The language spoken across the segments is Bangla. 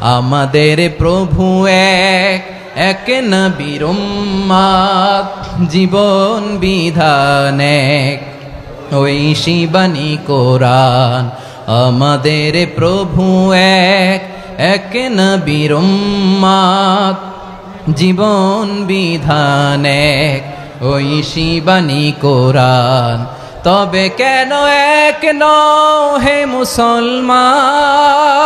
আমাদের প্রভু এক এক নবীর উম্মাদ, জীবন বিধান এক। ওই শিবানী কোরআন আমাদের প্রভু এক এক নবীর উম্মাদ, জীবন বিধান এক। ওই শিবানী কোরআন তবে কেন এক নও হে মুসলমান?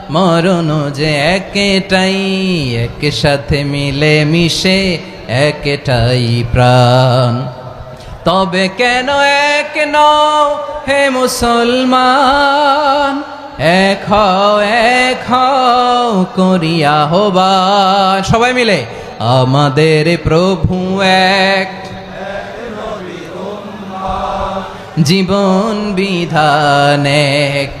মরণ যে একটাই এক সাথে মিলে মিশে একটাই প্রাণ। তবে কেন এক নও হে মুসলমান? এক এক করিয়া হবা সবাই মিলে, আমাদের প্রভু এক। জীবন বিধান এক।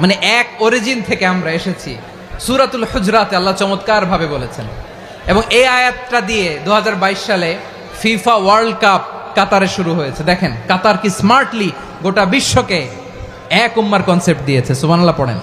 মানে এক অরিজিন থেকে আমরা এসেছি। সুরাতুল হুজরাতে আল্লাহ চমৎকার ভাবে বলেছেন। এবং এই আয়াতটা দিয়ে দু হাজার বাইশ সালে ফিফা ওয়ার্ল্ড কাপ কাতারে শুরু হয়েছে। দেখেন, কাতার কি স্মার্টলি গোটা বিশ্বকে এক উম্মার কনসেপ্ট দিয়েছে। সুবহানাল্লাহ, পড়েন।